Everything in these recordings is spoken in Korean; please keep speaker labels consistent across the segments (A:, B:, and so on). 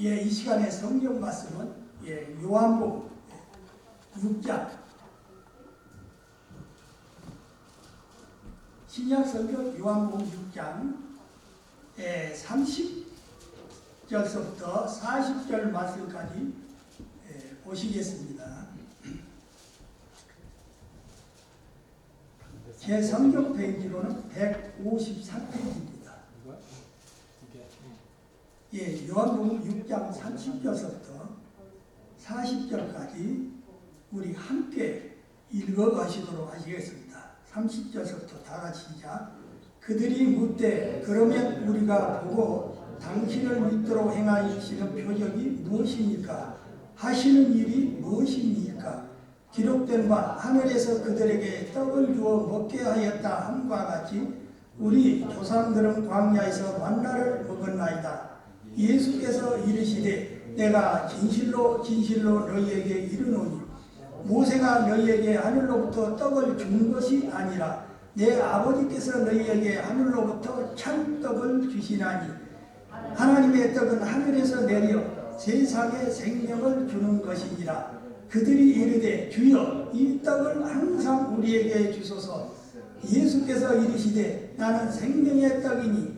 A: 예, 이 시간에 성경 말씀은 예, 요한복음 6장 신약 성경 요한복음 6장 예, 30절서부터 40절 말씀까지 예, 보시겠습니다. 제 성경 페이지로는 153페이지입니다. 예, 요한복음 6장 30절부터 40절까지 우리 함께 읽어 가시도록 하시겠습니다. 30절부터 다 같이 시작. 그들이 묻되 그러면 우리가 보고 당신을 믿도록 행하시는 표적이 무엇입니까? 하시는 일이 무엇입니까? 기록된 바 하늘에서 그들에게 떡을 주어 먹게 하였다 함과 같이 우리 조상들은 광야에서 만나를 먹었나이다. 예수께서 이르시되 내가 진실로 진실로 너희에게 이르노니 모세가 너희에게 하늘로부터 떡을 준 것이 아니라 내 아버지께서 너희에게 하늘로부터 참 떡을 주시나니 하나님의 떡은 하늘에서 내려 세상에 생명을 주는 것이니라. 그들이 이르되 주여 이 떡을 항상 우리에게 주소서. 예수께서 이르시되 나는 생명의 떡이니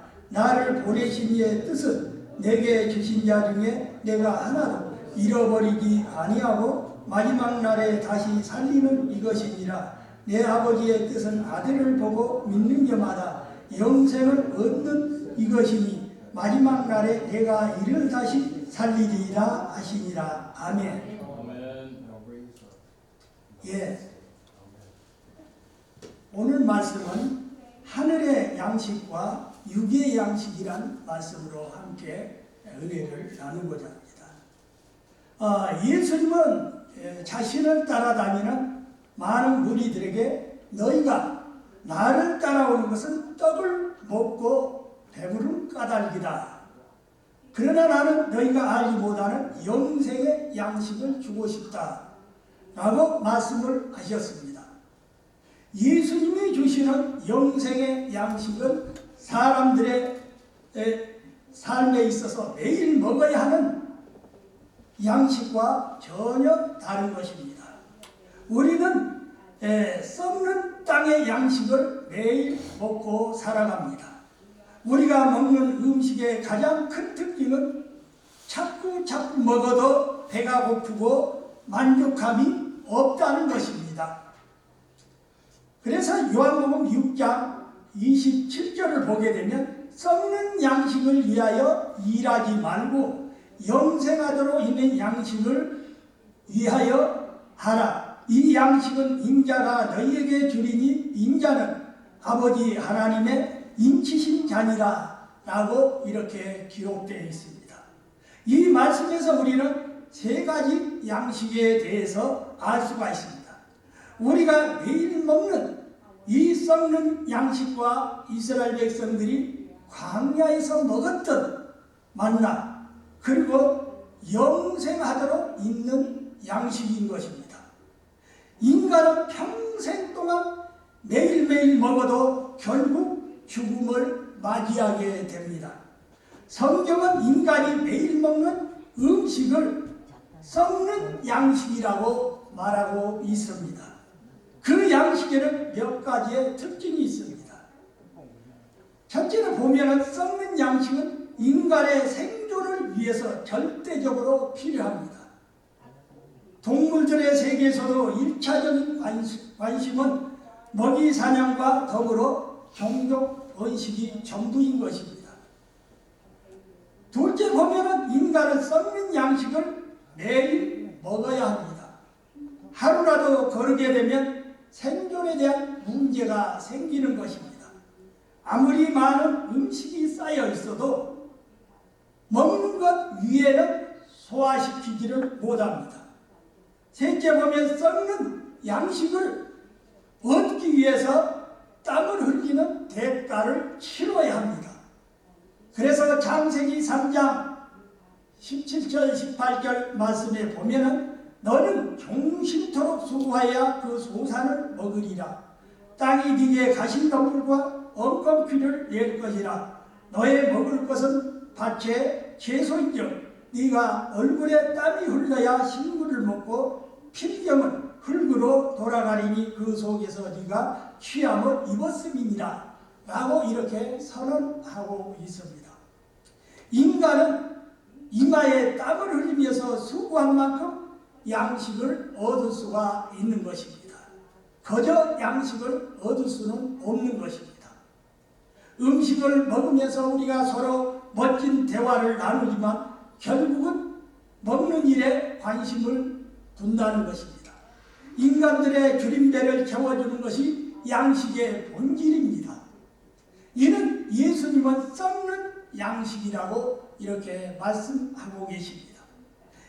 A: 나를 보내신 이의 뜻은 내게 주신 자 중에 내가 하나도 잃어버리지 아니하고 마지막 날에 다시 살리는 이것이니라. 내 아버지의 뜻은 아들을 보고 믿는 자마다 영생을 얻는 이것이니 마지막 날에 내가 이를 다시 살리리라 하시니라. 아멘. 예. 오늘 말씀은 하늘의 양식과 육의 양식이란 말씀으로 함께 은혜를 나누고자 합니다. 어, 예수님은 예, 자신을 따라다니는 많은 무리들에게 너희가 나를 따라오는 것은 떡을 먹고 배부른 까닭이다. 그러나 나는 너희가 알지 못하는 영생의 양식을 주고 싶다. 라고 말씀을 하셨습니다. 예수님이 주시는 영생의 양식은 사람들의 삶에 있어서 매일 먹어야 하는 양식과 전혀 다른 것입니다. 우리는 썩는 땅의 양식을 매일 먹고 살아갑니다. 우리가 먹는 음식의 가장 큰 특징은 자꾸 자꾸 먹어도 배가 고프고 만족감이 없다는 것입니다. 그래서 요한복음 6장 27절을 보게 되면 썩는 양식을 위하여 일하지 말고 영생하도록 있는 양식을 위하여 하라. 이 양식은 임자가 너희에게 주리니 임자는 아버지 하나님의 인치신 자니라 라고 이렇게 기록되어 있습니다. 이 말씀에서 우리는 세 가지 양식에 대해서 알 수가 있습니다. 우리가 매일 먹는 이 썩는 양식과 이스라엘 백성들이 광야에서 먹었던 만나 그리고 영생하도록 있는 양식인 것입니다. 인간은 평생 동안 매일매일 먹어도 결국 죽음을 맞이하게 됩니다. 성경은 인간이 매일 먹는 음식을 썩는 양식이라고 말하고 있습니다. 그 양식에는 몇 가지의 특징이 있습니다. 첫째는 보면은 썩는 양식은 인간의 생존을 위해서 절대적으로 필요합니다. 동물들의 세계에서도 1차적인 관심 은 먹이 사냥과 더불어 종족 번식이 전부인 것입니다. 둘째 보면은 인간은 썩는 양식을 매일 먹어야 합니다. 하루라도 거르게 되면 생존에 대한 문제가 생기는 것입니다. 아무리 많은 음식이 쌓여 있어도 먹는 것 위에는 소화시키지를 못합니다. 셋째 보면 썩는 양식을 얻기 위해서 땀을 흘리는 대가를 치러야 합니다. 그래서 창세기 3장 17절 18절 말씀에 보면은 너는 종신토록 수고하여 그 소산을 먹으리라. 땅이 네게 동물과 엉겅퀴를 낼 것이라. 너의 먹을 것은 밭의 채소인즉 네가 얼굴에 땀이 흘러야 식물을 먹고 필경은 흙으로 돌아가리니 그 속에서 네가 취함을 입었음이니라. 라고 이렇게 선언하고 있습니다. 인간은 이마에 땀을 흘리면서 수고한 만큼 양식을 얻을 수가 있는 것입니다. 거저 양식을 얻을 수는 없는 것입니다. 음식을 먹으면서 우리가 서로 멋진 대화를 나누지만 결국은 먹는 일에 관심을 둔다는 것입니다. 인간들의 줄임배를 채워주는 것이 양식의 본질입니다. 이는 예수님은 썩는 양식이라고 이렇게 말씀하고 계십니다.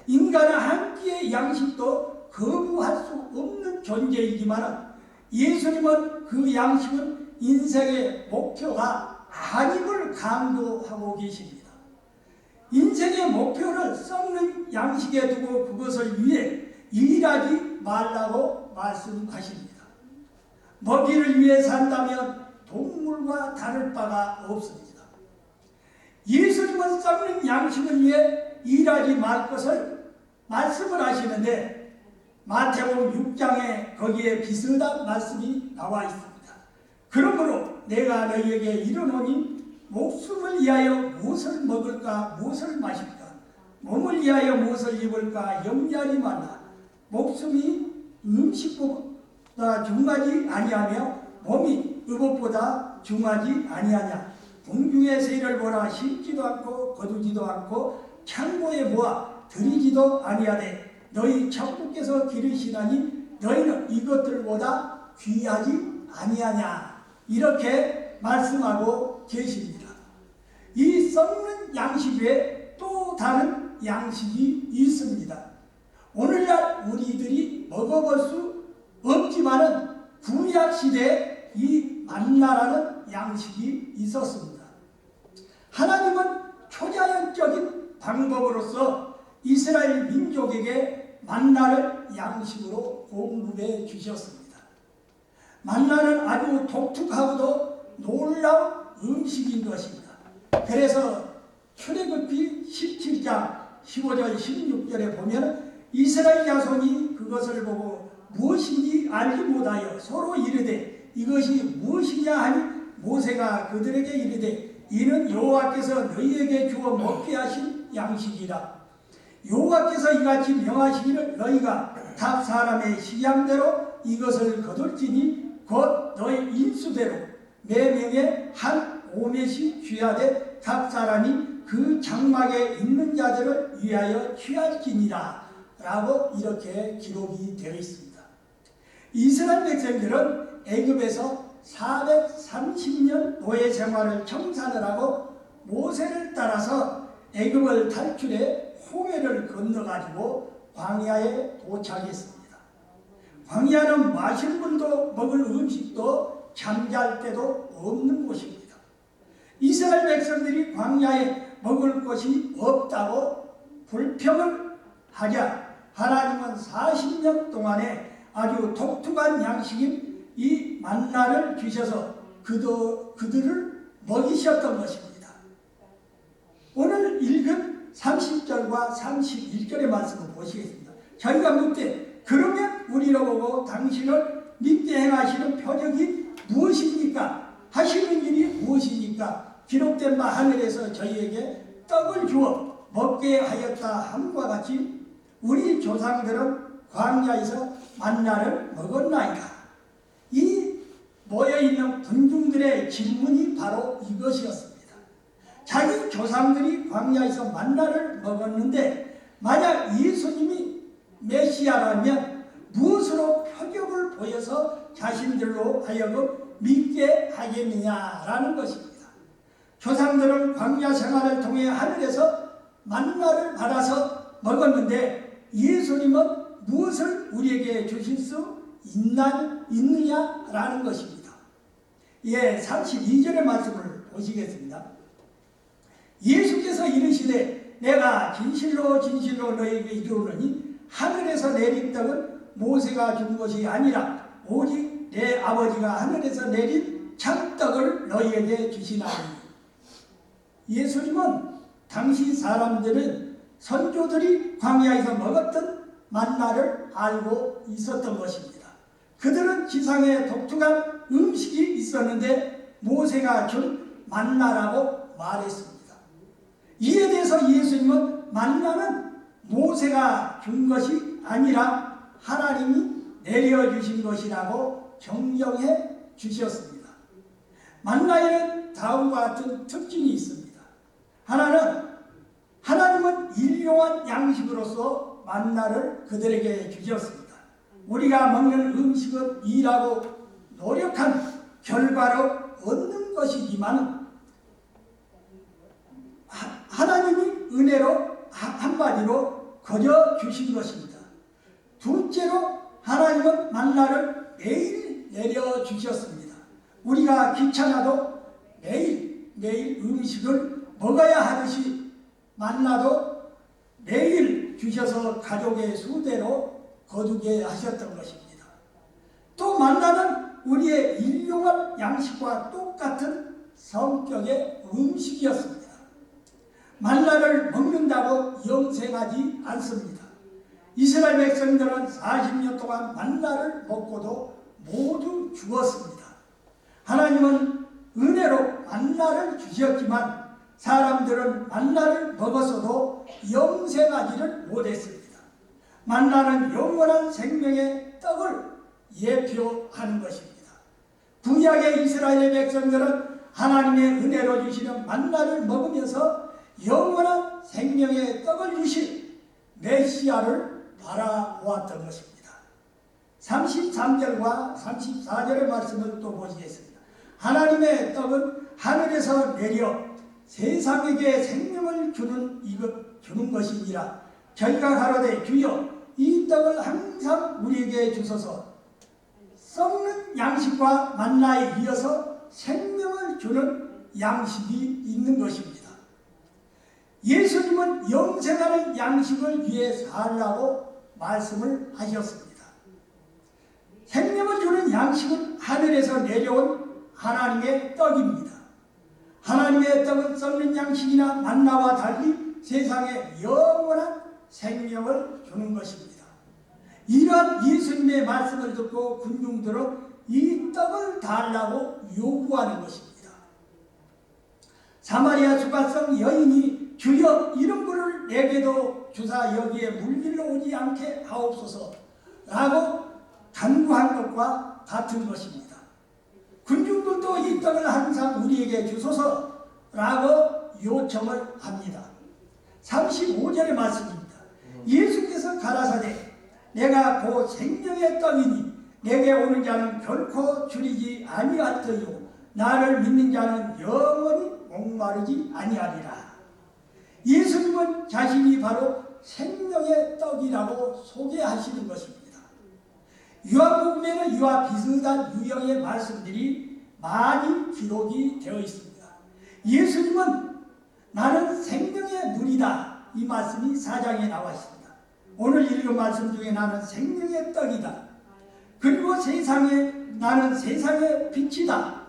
A: 인간은 한 끼의 양식도 거부할 수 없는 존재이지만 예수님은 그 양식은 인생의 목표가 아님을 강조하고 계십니다. 인생의 목표를 썩는 양식에 두고 그것을 위해 일하지 말라고 말씀하십니다. 먹이를 위해 산다면 동물과 다를 바가 없습니다. 예수님은 썩는 양식을 위해 일하지 말 것을 말씀을 하시는데 마태복음 6장에 거기에 비슷한 말씀이 나와 있습니다. 그러므로 내가 너희에게 이르노니 목숨을 위하여 무엇을 먹을까 무엇을 마실까 몸을 위하여 무엇을 입을까 염려하지 말라. 목숨이 음식보다 중하지 아니하며 몸이 의복보다 중하지 아니하냐? 공중의 새를 보라. 심지도 않고 거두지도 않고 창고에 모아 들이지도 아니하되 너희 천국께서 기르시나니 너희는 이것들보다 귀하지 아니하냐 이렇게 말씀하고 계십니다. 이 썩는 양식 외에 또 다른 양식이 있습니다. 오늘날 우리들이 먹어볼 수 없지만은 구약 시대에 이 만나라는 양식이 있었습니다. 하나님은 초자연적인 방법으로서 이스라엘 민족에게 만나를 양식으로 공급해 주셨습니다. 만나는 아주 독특하고도 놀라운 음식인 것입니다. 그래서 출애굽기 17장 15절 16절에 보면 이스라엘 자손이 그것을 보고 무엇인지 알지 못하여 서로 이르되 이것이 무엇이냐 하니 모세가 그들에게 이르되 이는 여호와께서 너희에게 주어 먹게 하신 양식이라 여호와께서 이같이 명하시기를 너희가 각 사람의 식양대로 이것을 거둘지니 곧 너희 인수대로 매 명에 한 오매씩 취하되 각 사람이 그 장막에 있는 자들을 위하여 취할지니라 라고 이렇게 기록이 되어 있습니다. 이스라엘 백성들은 애굽에서 430년 노예 생활을 청산을 하고 모세를 따라서 애굽을 탈출해 홍해를 건너가지고 광야에 도착했습니다. 광야는 마실 물도 먹을 음식도 잠잘 때도 없는 곳입니다. 이스라엘 백성들이 광야에 먹을 것이 없다고 불평을 하자 하나님은 40년 동안에 아주 독특한 양식인 이 만나를 주셔서 그도, 그들을 먹이셨던 것입니다. 오늘 읽은 30절과 31절의 말씀을 보시겠습니다. 저희가 묻되 그러면 우리로 보고 당신을 믿게 행하시는 표적이 무엇입니까? 하시는 일이 무엇입니까? 기록된 바 하늘에서 저희에게 떡을 주어 먹게 하였다 함과 같이 우리 조상들은 광야에서 만나를 먹었나이다. 이 모여있는 군중들의 질문이 바로 이것이었습니다. 자기 조상들이 광야에서 만나를 먹었는데 만약 예수님이 메시아라면 무엇으로 표적을 보여서 자신들로 하여금 믿게 하겠느냐라는 것입니다. 조상들은 광야 생활을 통해 하늘에서 만나를 받아서 먹었는데 예수님은 무엇을 우리에게 주실 수 있나, 있느냐라는 것입니다. 예, 32절의 말씀을 보시겠습니다. 예수께서 이르시되 내가 진실로 진실로 너에게 이르노니 하늘에서 내린 떡은 모세가 준 것이 아니라 오직 내 아버지가 하늘에서 내린 참떡을 너희에게 주시나니 예수님은 당시 사람들은 선조들이 광야에서 먹었던 만나를 알고 있었던 것입니다. 그들은 지상에 독특한 음식이 있었는데 모세가 준 만나라고 말했습니다. 이에 대해서 예수님은 만나는 모세가 준 것이 아니라 하나님이 내려주신 것이라고 정정해 주셨습니다. 만나에는 다음과 같은 특징이 있습니다. 하나는 하나님은 일용한 양식으로서 만나를 그들에게 주셨습니다. 우리가 먹는 음식은 일하고 노력한 결과로 얻는 것이지만 하나님이 은혜로 한마디로 거저 주신 것입니다. 둘째로 하나님은 만나를 매일 내려 주셨습니다. 우리가 귀찮아도 매일 매일 음식을 먹어야 하듯이 만나도 매일 주셔서 가족의 수대로 거두게 하셨던 것입니다. 또 만나는 우리의 일용할 양식과 똑같은 성격의 음식이었습니다. 만나를 먹는다고 영생하지 않습니다. 이스라엘 백성들은 40년 동안 만나를 먹고도 모두 죽었습니다. 하나님은 은혜로 만나를 주셨지만 사람들은 만나를 먹었어도 영생하지를 못했습니다. 만나는 영원한 생명의 떡을 예표하는 것입니다. 구약의 이스라엘 백성들은 하나님의 은혜로 주시는 만나를 먹으면서 영원한 생명의 떡을 주신 메시아를 바라보았던 것입니다. 33절과 34절의 말씀을 또 보시겠습니다. 하나님의 떡은 하늘에서 내려 세상에게 생명을 주는 이것 주는 것이니라. 저희가 가로되 주여 이 떡을 항상 우리에게 주소서. 썩는 양식과 만나에 이어서 생명을 주는 양식이 있는 것입니다. 예수님은 영생하는 양식을 위해 살라고 말씀을 하셨습니다. 생명을 주는 양식은 하늘에서 내려온 하나님의 떡입니다. 하나님의 떡은 썩는 양식이나 만나와 달리 세상에 영원한 생명을 주는 것입니다. 이러한 예수님의 말씀을 듣고 군중들은 이 떡을 달라고 요구하는 것입니다. 사마리아 주가성 여인이 주여 이런 분을 내게도 주사 여기에 물밀러 오지 않게 하옵소서 라고 간구한 것과 같은 것입니다. 군중들도 이 떡을 항상 우리에게 주소서 라고 요청을 합니다. 35절의 말씀입니다. 예수께서 가라사대 내가 곧 생명의 떡이니 내게 오는 자는 결코 줄이지 아니할 터이요 나를 믿는 자는 영원히 목마르지 아니하리라. 예수님은 자신이 바로 생명의 떡이라고 소개하시는 것입니다. 요한복음에는 이와 비슷한 유형의 말씀들이 많이 기록이 되어 있습니다. 예수님은 나는 생명의 물이다. 이 말씀이 사장에 나와 있습니다. 오늘 읽은 말씀 중에 나는 생명의 떡이다. 그리고 세상에 나는 세상의 빛이다.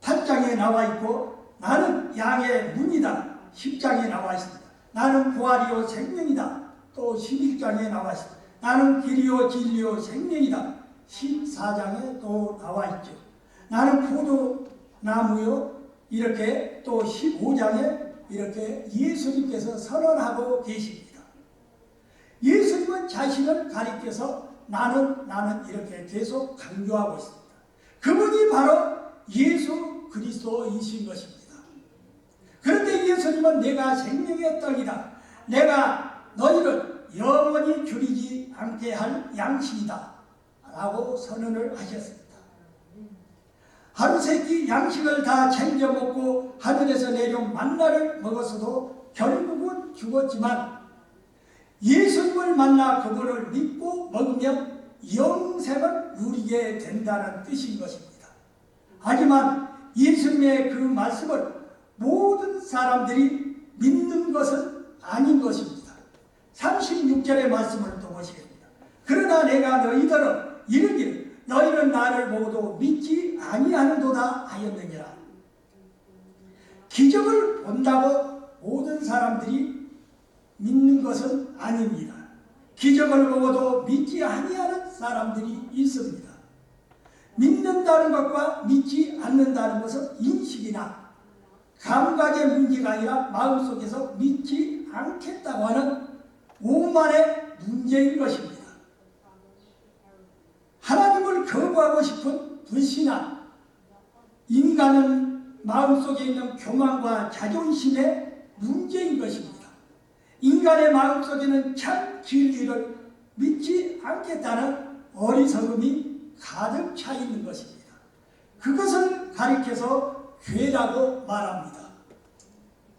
A: 8장에 나와 있고 나는 양의 문이다. 10장에 나와 있습니다. 나는 부활이요 생명이다. 또 11장에 나와 있습니다. 나는 길이요 진리요 생명이다. 14장에 또 나와 있죠. 나는 포도나무요. 이렇게 또 15장에 이렇게 예수님께서 선언하고 계십니다. 예수님은 자신을 가리켜서 나는 나는 이렇게 계속 강조하고 있습니다. 그분이 바로 예수 그리스도이신 것입니다. 그런데 예수님은 내가 생명의 떡이다. 내가 너희를 영원히 줄이지 않게 할 양식이다. 라고 선언을 하셨습니다. 하루 세끼 양식을 다 챙겨 먹고 하늘에서 내려온 만나를 먹었어도 결국은 죽었지만 예수님을 만나 그분을 믿고 먹으면 영생을 누리게 된다는 뜻인 것입니다. 하지만 예수님의 그 말씀을 모든 사람들이 믿는 것은 아닌 것입니다. 36절의 말씀을 또 보시겠습니다. 그러나 내가 너희들은 이르기를 너희는 나를 보고도 믿지 아니하는도다 하였느니라. 기적을 본다고 모든 사람들이 믿는 것은 아닙니다. 기적을 보고도 믿지 아니하는 사람들이 있습니다. 믿는다는 것과 믿지 않는다는 것은 인식이나 감각의 문제가 아니라 마음속에서 믿지 않겠다고 하는 오만의 문제인 것입니다. 하나님을 거부하고 싶은 불신앙, 인간은 마음속에 있는 교만과 자존심의 문제인 것입니다. 인간의 마음속에는 참 진리를 믿지 않겠다는 어리석음이 가득 차 있는 것입니다. 그것을 가리켜서 죄라고 말합니다.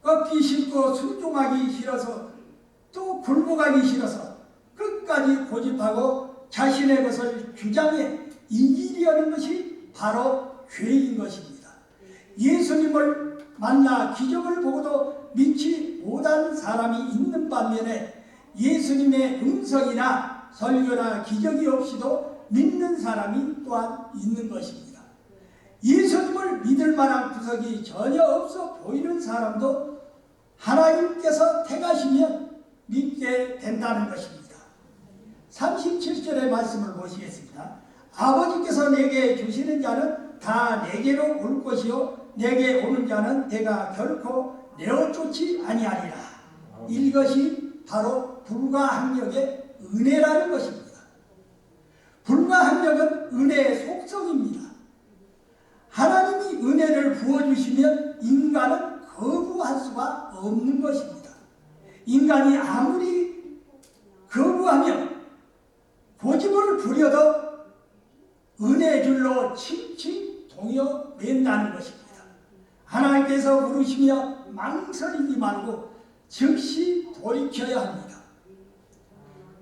A: 꺾기 싫고 순종하기 싫어서 또 굴복하기 싫어서 끝까지 고집하고 자신의 것을 주장해 이기려는 것이 바로 죄인 것입니다. 예수님을 만나 기적을 보고도 믿지 못한 사람이 있는 반면에 예수님의 음성이나 설교나 기적이 없이도 믿는 사람이 또한 있는 것입니다. 예수님을 믿을 만한 구석이 전혀 없어 보이는 사람도 하나님께서 택하시면 믿게 된다는 것입니다. 37절의 말씀을 보시겠습니다. 아버지께서 내게 주시는 자는 다 내게로 올 것이요 내게 오는 자는 내가 결코 내어 쫓지 아니하리라. 이것이 바로 불가항력의 은혜라는 것입니다. 불가항력은 은혜의 속성입니다. 하나님이 은혜를 부어주시면 인간은 거부할 수가 없는 것입니다. 인간이 아무리 거부하면 고집을 부려도 은혜 줄로 칭칭 동여 맨다는 것입니다. 하나님께서 부르시며 망설이지 말고 즉시 돌이켜야 합니다.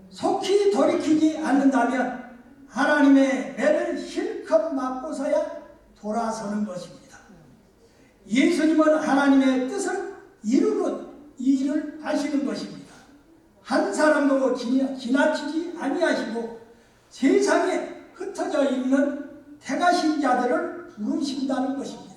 A: 속히 돌이키지 않는다면 하나님의 매를 실컷 맞고서야 돌아서는 것입니다. 예수님은 하나님의 뜻을 이루는 일을 하시는 것입니다. 한 사람도 지나치지 아니하시고 세상에 흩어져 있는 택하신 자들을 부르신다는 것입니다.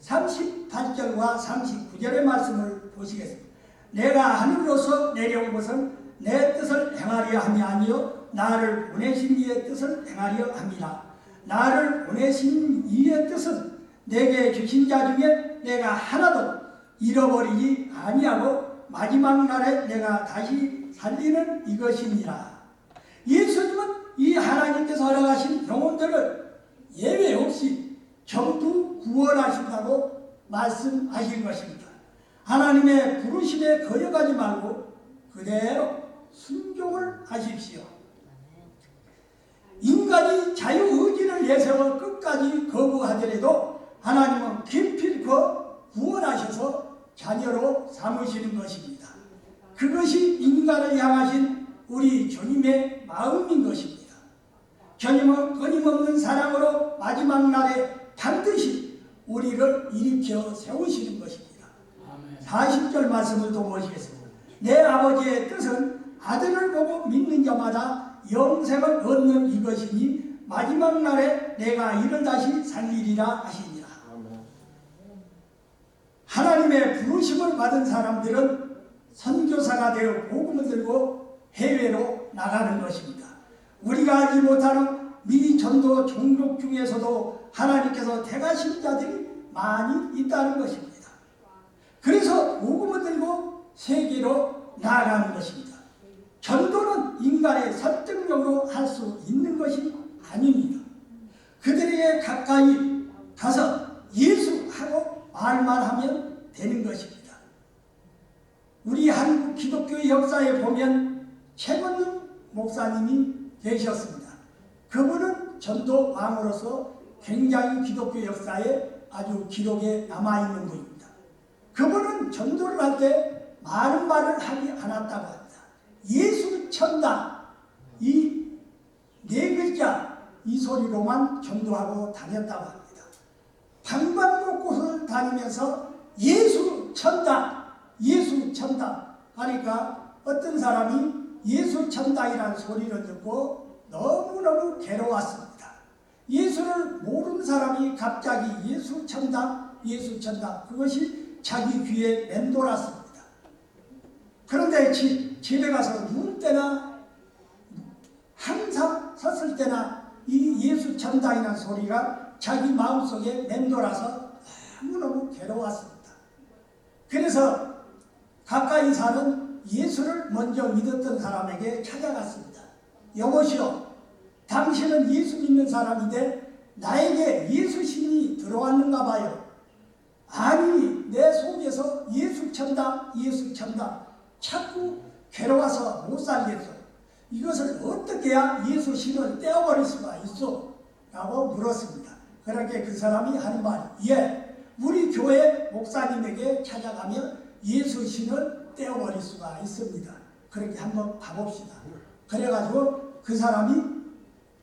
A: 38절과 39절의 말씀을 보시겠습니다. 내가 하늘로서 내려온 것은 내 뜻을 행하려 함이 아니요 나를 보내신 이의 뜻을 행하려 함이라. 나를 보내신 이의 뜻은 내게 주신 자 중에 내가 하나도 잃어버리지 아니하고 마지막 날에 내가 다시 살리는 이것이니라. 예수님은 이 하나님께서 허락하신 영혼들을 예외 없이 전부 구원하신다고 말씀하신 것입니다. 하나님의 부르심에 거역하지 말고 그대로 순종을 하십시오. 인간이 자유의지를 내세워 끝까지 거부하더라도 하나님은 기필코 구원하셔서 자녀로 삼으시는 것입니다. 그것이 인간을 향하신 우리 주님의 마음인 것입니다. 주님은 끊임없는 사랑으로 마지막 날에 반드시 우리를 일으켜 세우시는 것입니다. 40절 말씀을 또 보시겠습니다. 내 아버지의 뜻은 아들을 보고 믿는 자마다 영생을 얻는 이것이니 마지막 날에 내가 이를 다시 살리리라 하시니라. 하나님의 부르심을 받은 사람들은 선교사가 되어 복음을 들고 해외로 나가는 것입니다. 우리가 알지 못하는 미 전도 종족 중에서도 하나님께서 택하신 자들이 많이 있다는 것입니다. 그래서 복음을 들고 세계로 나아가는 것입니다. 전도는 인간의 설득력으로 할 수 있는 것이 아닙니다. 그들에게 가까이 가서 예수하고 말만 하면 되는 것입니다. 우리 한국 기독교 역사에 보면 최건능 목사님이 계셨습니다. 그분은 전도 왕으로서 굉장히 기독교 역사에 아주 기록에 남아있는 분입니다. 그분은 전도를 할 때 많은 말을 하지 않았다고 합니다. 예수 천당 이네 글자 이 소리로만 전도하고 다녔다고 합니다. 방방곳곳을 다니면서 예수 천당, 예수 천당 하니까 어떤 사람이 예수 천당이라는 소리를 듣고 너무너무 괴로웠습니다. 예수를 모르는 사람이 갑자기 예수 천당, 예수 천당 그것이 자기 귀에 맴돌았습니다. 그런데 지- 집에 가서 눈 때나 항상 섰을 때나 이 예수 천당이라는 소리가 자기 마음속에 맴돌아서 너무너무 괴로웠습니다. 그래서 가까이 사는 예수를 먼저 믿었던 사람에게 찾아갔습니다. 여보시오, 당신은 예수 믿는 사람인데 나에게 예수 신이 들어왔는가 봐요. 아니, 내 속에서 예수 천당, 예수 천당 자꾸 괴로워서 못 살겠어. 이것을 어떻게 해야 예수 신을 떼어버릴 수가 있어? 라고 물었습니다. 그렇게 그 사람이 하는 말이 예, 우리 교회 목사님에게 찾아가면 예수 신을 떼어버릴 수가 있습니다. 그렇게 한번 가봅시다. 그래가지고 그 사람이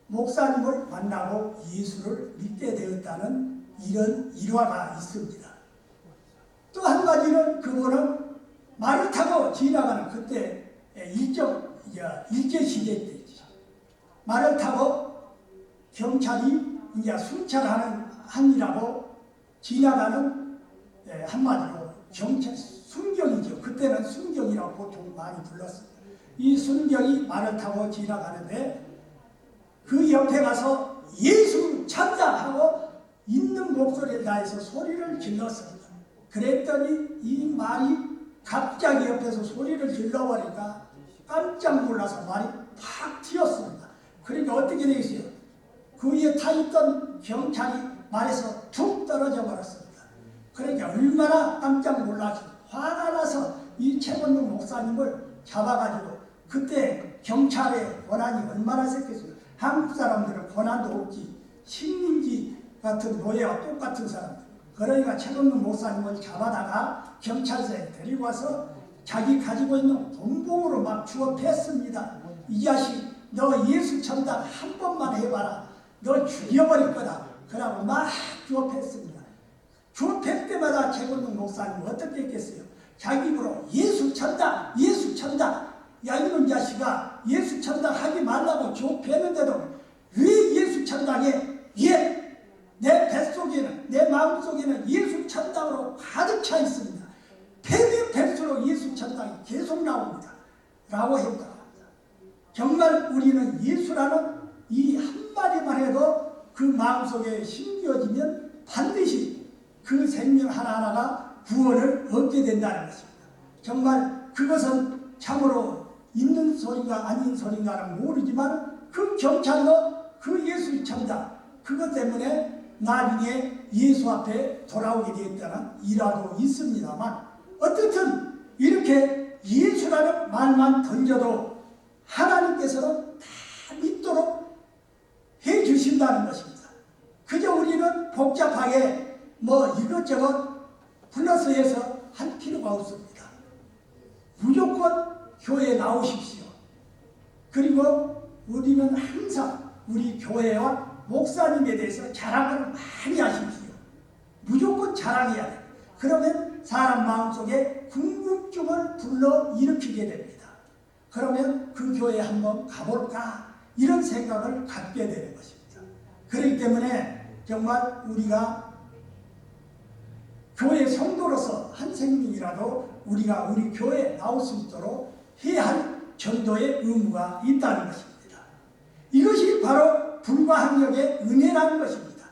A: 목사님을 만나고 예수를 믿게 되었다는 이런 일화가 있습니다. 또 한 가지는 그분은 말을 타고 지나가는 그때 일정 이제 일제 시대 때죠. 말을 타고 경찰이 이제 순찰하는 한이라고 지나가는 예, 한마디로 경찰 순경이죠. 그때는 순경이라고 보통 많이 불렀습니다. 이 순경이 말을 타고 지나가는데 그 옆에 가서 예수 찬다 하고 있는 목소리를 다해서 소리를 질렀습니다. 그랬더니 이 말이 갑자기 옆에서 소리를 질러버리니까 깜짝 놀라서 말이 팍 튀었습니다. 그러니까 어떻게 되겠어요? 그 위에 타 있던 경찰이 말에서 툭 떨어져 버렸습니다. 그러니까 얼마나 깜짝 놀라서 화가 나서 이 최건동 목사님을 잡아가지고 그때 경찰의 권한이 얼마나 셌겠어요. 한국 사람들은 권한도 없지 식민지 같은 노예와 똑같은 사람들. 그러니까 최건동 목사님을 잡아다가 경찰서에 데리고 와서 자기 가지고 있는 돈봉으로 막 주워 팼습니다. 이 자식 너 예수 천당 한 번만 해봐라. 너 죽여버릴 거다. 그러고 막 주워 팼습니다. 주워 팰 때마다 최건동 목사님 어떻게 했겠어요? 자기 입으로 예수 천당, 예수 천당. 야 이놈 자식아 예수 천당 하지 말라고 주워 패는데도 왜 예수 천당에 예! 내 뱃속에는 내 마음속에는 예수 천당으로 가득 차 있습니다. 패면 뱃수록 예수 천당이 계속 나옵니다. 라고 했다. 정말 우리는 예수라는 이 한마디만 해도 그 마음속에 심겨지면 반드시 그 생명 하나하나가 구원을 얻게 된다는 것입니다. 정말 그것은 참으로 있는 소리가 아닌 소리인가는 모르지만 그 경찰도 그 예수 천당 그것 때문에 나중에 예수 앞에 돌아오게 되었다는 일화도 있습니다만 어떻든 이렇게 예수라는 말만 던져도 하나님께서는 다 믿도록 해 주신다는 것입니다. 그저 우리는 복잡하게 뭐 이것저것 플러스 해서 할 필요가 없습니다. 무조건 교회에 나오십시오. 그리고 우리는 항상 우리 교회와 목사님에 대해서 자랑을 많이 하십시오. 무조건 자랑해야 돼요. 그러면 사람 마음속에 궁금증을 불러 일으키게 됩니다. 그러면 그 교회에 한번 가볼까? 이런 생각을 갖게 되는 것입니다. 그렇기 때문에 정말 우리가 교회 성도로서 한 생명이라도 우리가 우리 교회에 나올 수 있도록 해야 할 전도의 의무가 있다는 것입니다. 이것이 바로 불가항력의 은혜라는 것입니다.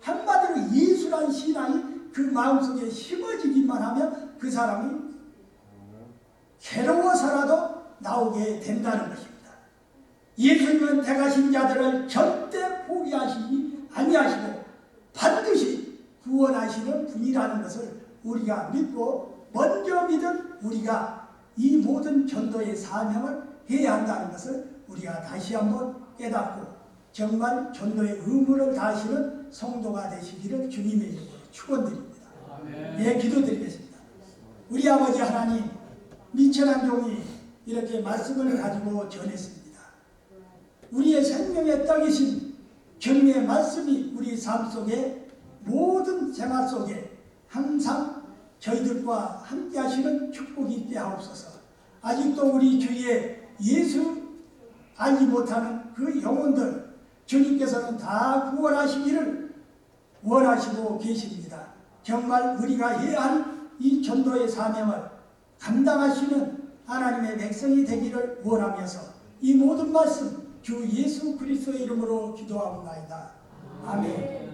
A: 한마디로 예수란 신앙이 그 마음속에 심어지기만 하면 그 사람이 괴로워서라도 나오게 된다는 것입니다. 예수님은 대가신 자들을 절대 포기하시지 아니하시고 반드시 구원하시는 분이라는 것을 우리가 믿고 먼저 믿은 우리가 이 모든 전도의 사명을 해야 한다는 것을 우리가 다시 한번 깨닫고 정말 전도의 의무를 다하시는 성도가 되시기를 주님의 이름으로 축원드립니다. 예, 기도드리겠습니다. 우리 아버지 하나님, 미천한 종이 이렇게 말씀을 가지고 전했습니다. 우리의 생명의 떡이신 경의 말씀이 우리 삶 속에 모든 생활 속에 항상 저희들과 함께 하시는 축복이 있게 하옵소서. 아직도 우리 주위에 예수 알지 못하는 그 영혼들 주님께서는 다 구원하시기를 원하시고 계십니다. 정말 우리가 해야 할 이 전도의 사명을 감당하시는 하나님의 백성이 되기를 원하면서 이 모든 말씀 주 예수 그리스도의 이름으로 기도하옵나이다. 아멘.